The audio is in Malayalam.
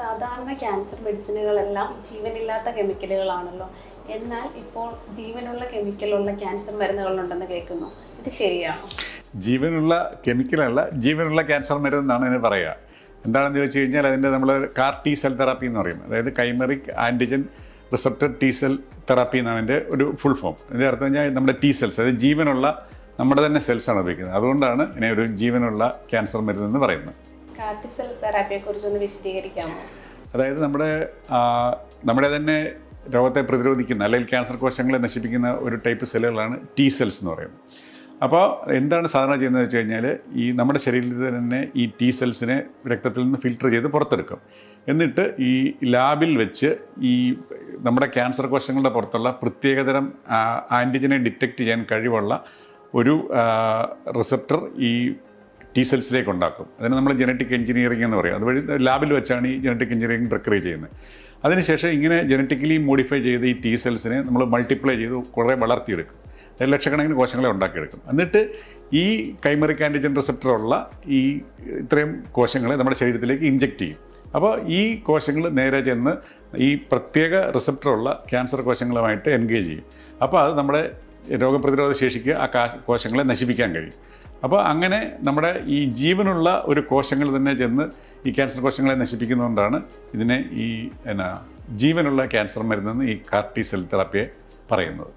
സാധാരണ ക്യാൻസർ മെഡിസിനുകളെല്ലാം ജീവനില്ലാത്ത കെമിക്കലുകളാണല്ലോ എന്നാൽ ഇപ്പോൾ ജീവനുള്ള കെമിക്കലുള്ള ക്യാൻസർ മരുന്നുകളുണ്ടെന്ന് കേൾക്കുന്നു. ഇത് ശരിയാണോ? ജീവനുള്ള കെമിക്കലല്ല ജീവനുള്ള ക്യാൻസർ മരുന്നാണ് എന്ന് പറയുക. എന്താണെന്ന് ചോദിച്ചു കഴിഞ്ഞാൽ അതിന്റെ നമ്മൾ കാർ ടി സെൽ തെറാപ്പി എന്ന് പറയും. അതായത് chimeric antigen receptor T cell therapy എന്നാണ് അതിന്റെ ഒരു ഫുൾ ഫോം അതിന്റെ അർത്ഥം കഴിഞ്ഞാൽ നമ്മുടെ ടി സെൽസ് അതായത് ജീവനുള്ള നമ്മുടെ തന്നെ സെൽസാണ് ഉപയോഗിക്കുന്നത്. അതുകൊണ്ടാണ് ഇതിനെ ഒരു ജീവനുള്ള ക്യാൻസർ മരുന്നെന്ന് പറയുന്നത്. സെൽ അതായത് നമ്മുടെ നമ്മുടെ തന്നെ രോഗത്തെ പ്രതിരോധിക്കുന്ന അല്ലെങ്കിൽ ക്യാൻസർ കോശങ്ങളെ നശിപ്പിക്കുന്ന ഒരു ടൈപ്പ് സെല്ലുകളാണ് ടി സെൽസ് എന്ന് പറയുന്നത്. അപ്പോൾ എന്താണ് സാധാരണ ചെയ്യുന്നത് വെച്ച് കഴിഞ്ഞാൽ ഈ നമ്മുടെ ശരീരത്തിൽ തന്നെ ഈ ടി സെൽസിനെ രക്തത്തിൽ നിന്ന് ഫിൽട്ടർ ചെയ്ത് പുറത്തെടുക്കും. എന്നിട്ട് ഈ ലാബിൽ വെച്ച് ഈ നമ്മുടെ ക്യാൻസർ കോശങ്ങളുടെ പുറത്തുള്ള പ്രത്യേകതരം ആന്റിജനെ ഡിറ്റക്റ്റ് ചെയ്യാൻ കഴിവുള്ള ഒരു റിസപ്റ്റർ ഈ ടി സെൽസിലേക്ക് ഉണ്ടാക്കും. അതിന് നമ്മൾ ജനറ്റിക് എഞ്ചിനീയറിംഗ് എന്ന് പറയും. അതുവഴി ലാബിൽ വെച്ചാണ് ഈ ജനറ്റിക് എഞ്ചിനീയറിംഗ് പ്രക്രിയ ചെയ്യുന്നത്. അതിനുശേഷം ഇങ്ങനെ ജനറ്റിക്കലി മോഡിഫൈ ചെയ്ത് ഈ ടി സെൽസിനെ നമ്മൾ മൾട്ടിപ്ലൈ ചെയ്ത് കുറേ വളർത്തിയെടുക്കും. ലക്ഷക്കണക്കിന് കോശങ്ങളെ ഉണ്ടാക്കിയെടുക്കും. എന്നിട്ട് ഈ കൈമറിക് ആന്റിജൻ റിസപ്റ്ററുള്ള ഈ ഇത്രയും കോശങ്ങളെ നമ്മുടെ ശരീരത്തിലേക്ക് ഇഞ്ചെക്റ്റ് ചെയ്യും. അപ്പോൾ ഈ കോശങ്ങൾ നേരെ ചെന്ന് ഈ പ്രത്യേക റിസപ്റ്ററുള്ള ക്യാൻസർ കോശങ്ങളുമായിട്ട് എൻഗേജ് ചെയ്യും. അപ്പോൾ അത് നമ്മുടെ രോഗപ്രതിരോധ ശേഷിക്ക് ആ കോശങ്ങളെ നശിപ്പിക്കാൻ കഴിയും. അപ്പോൾ അങ്ങനെ നമ്മുടെ ഈ ജീവനുള്ള ഒരു കോശങ്ങൾ തന്നെ ചെന്ന് ഈ ക്യാൻസർ കോശങ്ങളെ നശിപ്പിക്കുന്നതുകൊണ്ടാണ് ഇതിനെ ഈ എന്നാ ജീവനുള്ള ക്യാൻസർ മരുന്നെന്ന് ഈ കാർട്ടി സെൽ തെറാപ്പിയെ പറയുന്നത്.